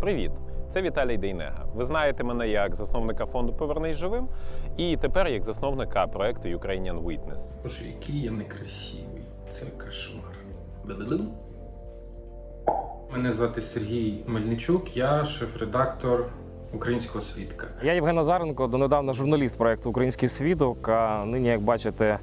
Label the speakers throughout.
Speaker 1: Привіт! Це Віталій Дейнега. Ви знаєте мене як засновника фонду Повернись живим і тепер як засновника проекту Ukrainian Witness.
Speaker 2: Боже, який я некрасивий. Це кошмар. Бе-бе-бем. Мене звати Сергій Мельничук, я шеф-редактор українського свідка.
Speaker 3: Я Євген Назаренко, донедавна журналіст проекту Український свідок. А нині, як бачите,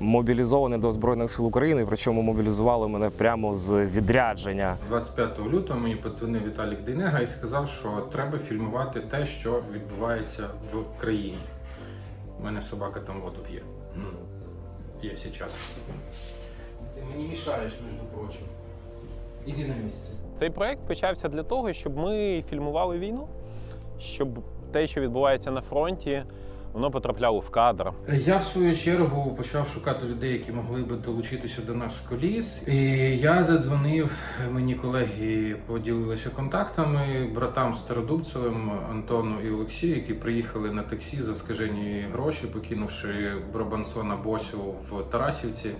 Speaker 3: мобілізований до Збройних сил України. Причому мобілізували мене прямо з відрядження.
Speaker 2: 25 лютого мені подзвонив Віталік Дейнега і сказав, що треба фільмувати те, що відбувається в країні. У мене собака там воду п'є. Ну, Є зараз.
Speaker 4: Ти мені мішаєш, між прочим. Іди на місце.
Speaker 1: Цей проект почався для того, щоб ми фільмували війну, щоб те, що відбувається на фронті, воно потрапляло в кадр.
Speaker 2: Я в свою чергу почав шукати людей, які могли би долучитися до нас з коліс. І я задзвонив. Мені колеги поділилися контактами братам Стародубцевим Антону і Олексію, які приїхали на таксі за скажені гроші, покинувши Брабансона Босю в Тарасівці.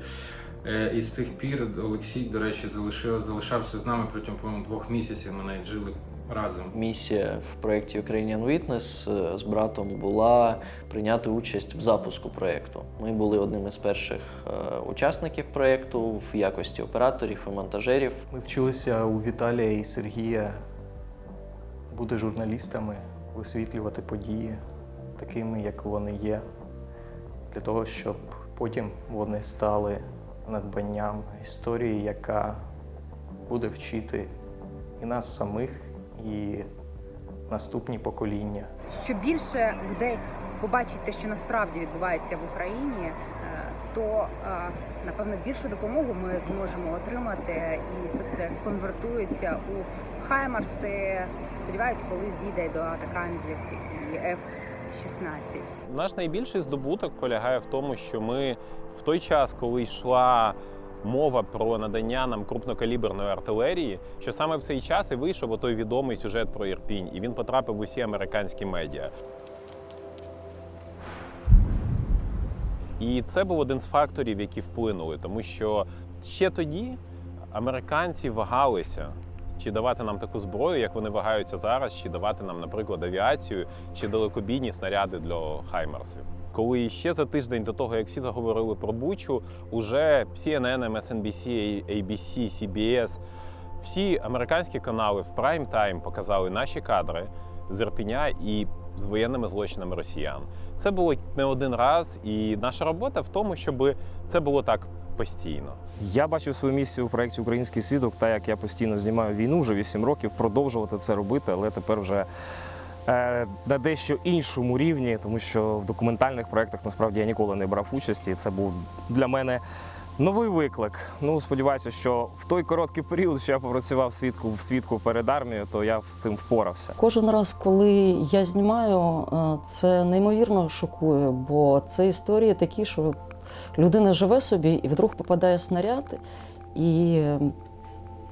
Speaker 2: Е, І з тих пір Олексій, до речі, залишив, залишався з нами протягом по-моєму, двох місяців. Ми навіть жили разом.
Speaker 5: Місія в проєкті Ukrainian Witness з братом була прийняти участь в запуску проєкту. Ми були одним із перших е, учасників проєкту в якості операторів і монтажерів.
Speaker 6: Ми вчилися у Віталія і Сергія бути журналістами, висвітлювати події такими, як вони є, для того, щоб потім вони стали надбанням історії, яка буде вчити і нас самих, і наступні покоління.
Speaker 7: Що більше людей побачить те, що насправді відбувається в Україні, е, то е, напевно більшу допомогу ми зможемо отримати, і це все конвертується у Хаймарси. Сподіваюсь, колись дійде до атакамзів і F-16.
Speaker 1: Наш найбільший здобуток полягає в тому, що ми в той час, коли йшла мова про надання нам крупнокаліберної артилерії, що саме в цей час і вийшов той відомий сюжет про Ірпінь, і він потрапив в усі американські медіа. І це був один з факторів, які вплинули, тому що ще тоді американці вагалися. Чи давати нам таку зброю, як вони вагаються зараз, чи давати нам, наприклад, авіацію, чи далекобійні снаряди для Хаймарсів. Коли ще за тиждень до того, як всі заговорили про Бучу, уже CNN, MSNBC, ABC, CBS, всі американські канали в прайм тайм показали наші кадри з Ірпіня і з воєнними злочинами росіян. Це було не один раз, і наша робота в тому, щоб це було так постійно.
Speaker 3: Я бачив свою місію у проєкті Український свідок, та як я постійно знімаю війну вже 8 років, продовжувати це робити, але тепер вже на дещо іншому рівні, тому що в документальних проєктах насправді я ніколи не брав участі. і Це був для мене новий виклик. Ну, сподіваюся, що в той короткий період, що я попрацював свідку в свідку перед армією, то я з цим впорався.
Speaker 8: Кожен раз, коли я знімаю, е, це неймовірно шокує, бо це історії такі, що людина живе собі і вдруг попадає снаряд, і е,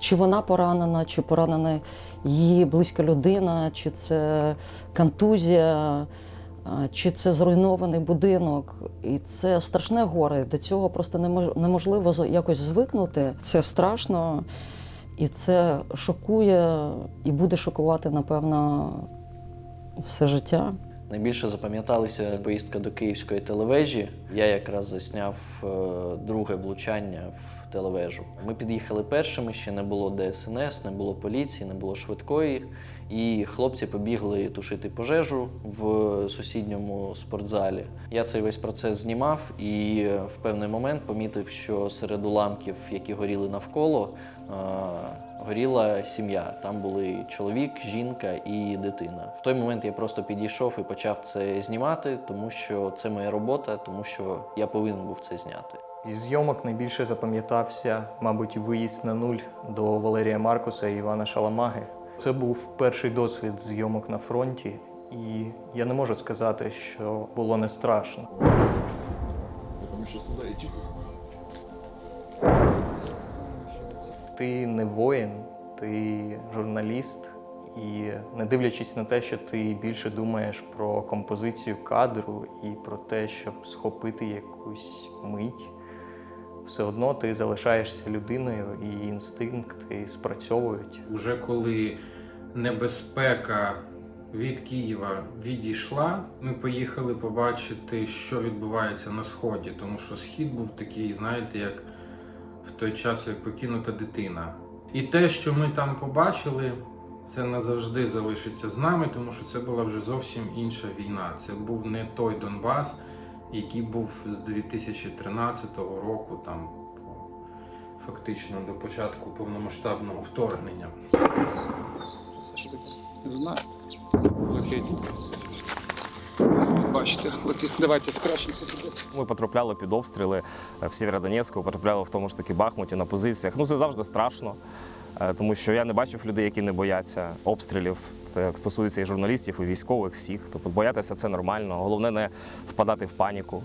Speaker 8: чи вона поранена, чи поранена її близька людина, чи це контузія, чи це зруйнований будинок. І це страшне горе. До цього просто неможливо якось звикнути. Це страшно. І це шокує і буде шокувати, напевно, все життя.
Speaker 5: Найбільше запам'яталася поїздка до Київської телевежі. Я якраз засняв е, друге влучання в телевежу. Ми під'їхали першими, ще не було ДСНС, не було поліції, не було швидкої. І хлопці побігли тушити пожежу в сусідньому спортзалі. Я цей весь процес знімав і в певний момент помітив, що серед уламків, які горіли навколо, е, горіла сім'я. Там були чоловік, жінка і дитина. В той момент я просто підійшов і почав це знімати, тому що це моя робота, тому що я повинен був це зняти.
Speaker 6: Із зйомок найбільше запам'ятався, мабуть, виїзд на нуль до Валерія Маркуса і Івана Шаламаги. Це був перший досвід зйомок на фронті, і я не можу сказати, що було не страшно. Ти не воїн, ти журналіст, і не дивлячись на те, що ти більше думаєш про композицію кадру і про те, щоб схопити якусь мить, все одно ти залишаєшся людиною, і інстинкти спрацьовують.
Speaker 2: Уже коли небезпека від Києва відійшла, ми поїхали побачити, що відбувається на сході, тому що схід був такий, знаєте, як в той час, як покинута дитина. І те, що ми там побачили, це назавжди залишиться з нами, тому що це була вже зовсім інша війна. Це був не той Донбас, який був з 2013 року, там фактично до початку повномасштабного вторгнення.
Speaker 9: Не знаю. Летить. Бачите, летить. Давайте спрячемося туди.
Speaker 3: Ми потрапляли під обстріли е, в Сєвєродонецьку, потрапляли в тому ж таки Бахмуті на позиціях. Ну це завжди страшно, тому що я не бачив людей, які не бояться обстрілів. Це стосується і журналістів, і військових, всіх. Тобто боятися це нормально. Головне не впадати в паніку.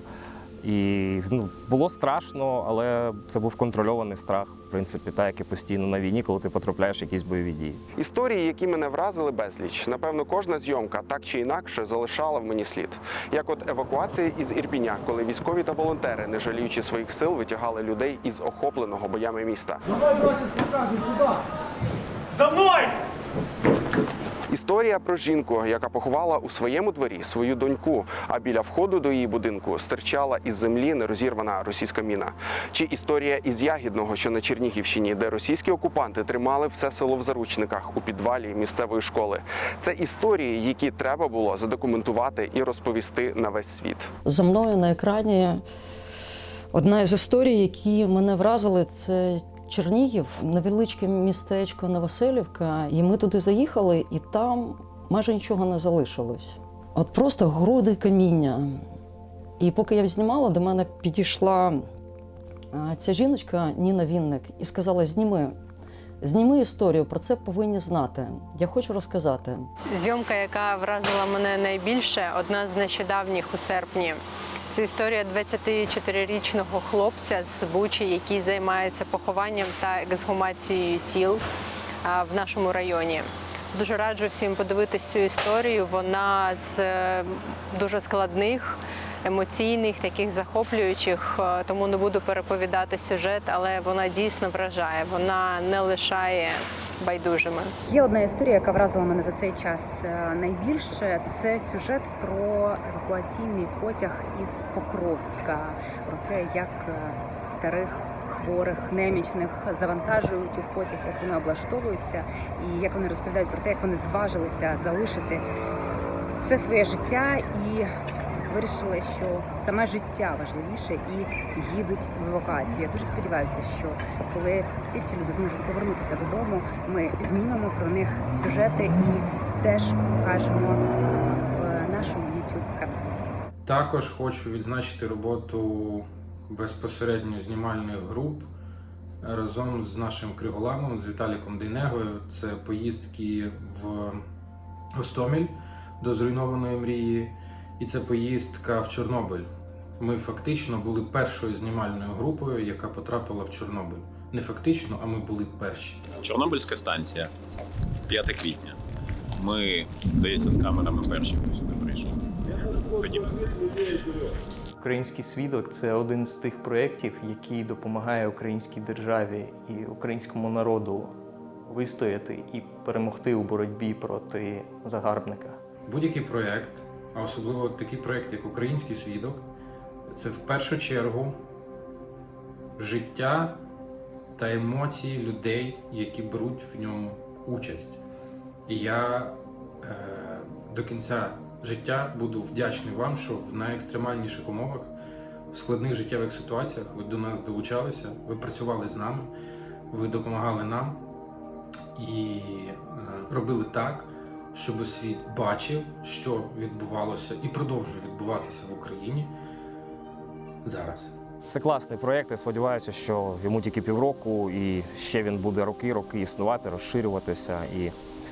Speaker 3: І ну, було страшно, але це був контрольований страх, в принципі, так як і постійно на війні, коли ти потрапляєш в якісь бойові дії.
Speaker 10: Історії, які мене вразили безліч. Напевно, кожна зйомка так чи інакше залишала в мені слід. Як от евакуація із Ірпіня, коли військові та волонтери, не жаліючи своїх сил, витягали людей із охопленого боями міста.
Speaker 11: За мною!
Speaker 10: Історія про жінку, яка поховала у своєму дворі свою доньку, а біля входу до її будинку стирчала із землі нерозірвана російська міна. Чи історія із Ягідного, що на Чернігівщині, де російські окупанти тримали все село в заручниках у підвалі місцевої школи. Це історії, які треба було задокументувати і розповісти на весь світ.
Speaker 8: За мною на екрані одна із історій, які мене вразили, це Чернігів, невеличке містечко Новоселівка. І ми туди заїхали, і там майже нічого не залишилось. От просто груди каміння. І поки я знімала, до мене підійшла ця жіночка Ніна Вінник і сказала: зніми. Зніми історію, про це повинні знати. Я хочу розказати.
Speaker 12: Зйомка, яка вразила мене найбільше, одна з нещодавніх у серпні. Це історія 24-річного хлопця з Бучі, який займається похованням та ексгумацією тіл в нашому районі. Дуже раджу всім подивитись цю історію. Вона з е, дуже складних, емоційних, таких захоплюючих, е, тому не буду переповідати сюжет, але вона дійсно вражає. Вона не лишає байдужими.
Speaker 7: Є одна історія, яка вразила мене за цей час е, найбільше. Це сюжет про евакуаційний потяг із Покровська, про те, як е, старих. Хворих, немічних завантажують у потяг, як вони облаштовуються, і як вони розповідають про те, як вони зважилися залишити все своє життя і вирішили, що саме життя важливіше і їдуть в евакуацію. Я дуже сподіваюся, що коли ці всі люди зможуть повернутися додому, ми знімемо про них сюжети і теж покажемо в нашому youtube каналі.
Speaker 2: Також хочу відзначити роботу безпосередньо знімальних груп разом з нашим Криголамом, з Віталіком Дейнегою. Це поїздки в Гостомель до зруйнованої мрії, і це поїздка в Чорнобиль. Ми фактично були першою знімальною групою, яка потрапила в Чорнобиль. Не фактично, а ми були перші.
Speaker 1: Чорнобильська станція, 5 квітня. Ми, здається, з камерами перші хто сюди прийшов. Ходімо.
Speaker 6: Український свідок це один з тих проєктів, який допомагає українській державі і українському народу вистояти і перемогти у боротьбі проти загарбника.
Speaker 2: Будь-який проєкт, а особливо такий проєкт, як Український свідок, це в першу чергу життя та емоції людей, які беруть в ньому участь. І я е, до кінця життя буду вдячний вам, що в найекстремальніших умовах, в складних життєвих ситуаціях ви до нас долучалися, ви працювали з нами, ви допомагали нам і е, робили так, щоб світ бачив, що відбувалося і продовжує відбуватися в Україні зараз.
Speaker 3: Це класний проєкт. Я сподіваюся, що йому тільки півроку, і ще він буде роки, роки існувати, розширюватися, і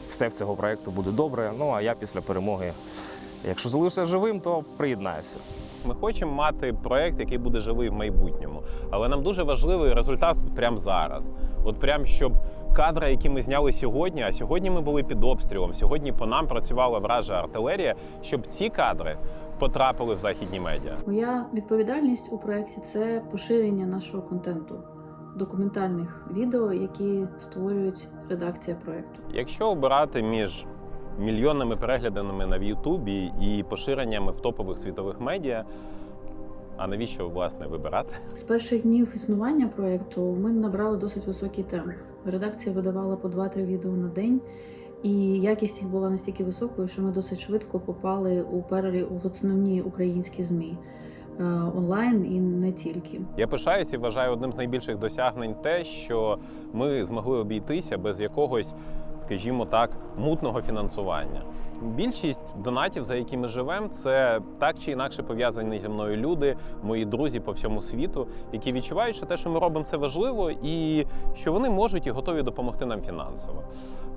Speaker 3: все в цього проєкту буде добре. Ну а я після перемоги, якщо залишуся живим, то приєднаюся.
Speaker 1: Ми хочемо мати проект, який буде живий в майбутньому, але нам дуже важливий результат прямо зараз. От прям щоб кадри, які ми зняли сьогодні, а сьогодні ми були під обстрілом. Сьогодні по нам працювала вража артилерія, щоб ці кадри потрапили в західні медіа.
Speaker 13: Моя відповідальність у проєкті це поширення нашого контенту.
Speaker 11: документальних відео, які створюють редакція проєкту.
Speaker 1: Якщо обирати між мільйонними переглядами на Ютубі і поширеннями в топових світових медіа, а навіщо власне вибирати?
Speaker 11: З перших днів існування проєкту ми набрали досить високий темп. Редакція видавала по 2-3 відео на день, і якість їх була настільки високою, що ми досить швидко попали у перелі в основні українські ЗМІ онлайн і не тільки.
Speaker 1: Я пишаюсь і вважаю одним з найбільших досягнень те, що ми змогли обійтися без якогось, скажімо так, мутного фінансування. Більшість донатів, за які ми живемо, це так чи інакше пов'язані зі мною люди, мої друзі по всьому світу, які відчувають, що те, що ми робимо, це важливо, і що вони можуть і готові допомогти нам фінансово.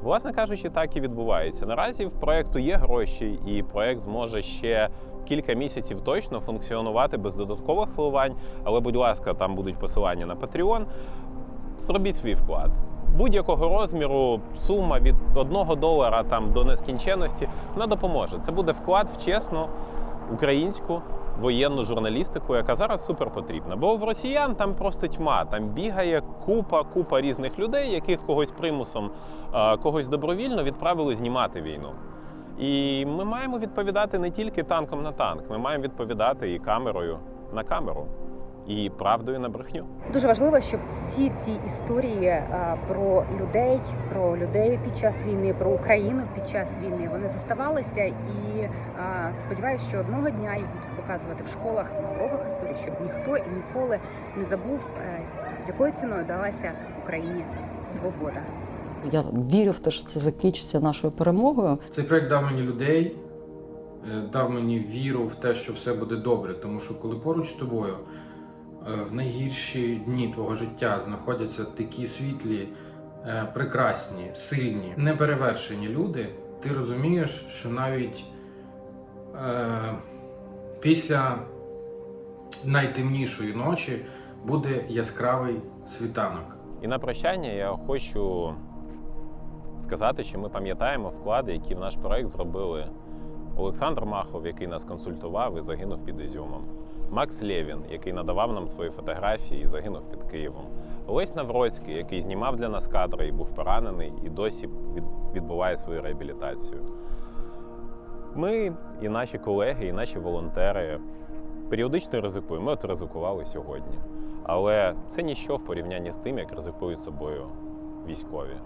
Speaker 1: Власне кажучи, так і відбувається. Наразі в проекту є гроші, і проект зможе ще кілька місяців точно функціонувати без додаткових вливань. Але, будь ласка, там будуть посилання на Patreon. Зробіть свій вклад. Будь-якого розміру сума від 1 долара там до нескінченності вона допоможе. Це буде вклад в чесну українську воєнну журналістику, яка зараз супер потрібна. Бо в росіян там просто тьма. Там бігає купа, купа різних людей, яких когось примусом, когось добровільно відправили знімати війну. І ми маємо відповідати не тільки танком на танк, ми маємо відповідати і камерою на камеру, і правдою на брехню.
Speaker 7: Дуже важливо, щоб всі ці історії е, про людей, про людей під час війни, про Україну під час війни вони заставалися. І е, сподіваюся, що одного дня їх будуть показувати в школах на уроках історії, щоб ніхто і ніколи не забув, е, якою ціною далася Україні свобода.
Speaker 8: Я вірю в те, що це закінчиться нашою перемогою.
Speaker 2: Цей проект дав мені людей, е, дав мені віру в те, що все буде добре. Тому що коли поруч з тобою е, в найгірші дні твого життя знаходяться такі світлі, е, прекрасні, сильні, неперевершені люди, ти розумієш, що навіть е, після найтемнішої ночі буде яскравий світанок.
Speaker 1: І на прощання я хочу сказати, що ми пам'ятаємо вклади, які в наш проект зробили Олександр Махов, який нас консультував і загинув під Ізюмом. Макс Лєвін, який надавав нам свої фотографії і загинув під Києвом. Олесь Навроцький, який знімав для нас кадри і був поранений, і досі відбуває свою реабілітацію. Ми і наші колеги, і наші волонтери періодично ризикуємо. Ми от ризикували сьогодні. Але це ніщо в порівнянні з тим, як ризикують собою військові.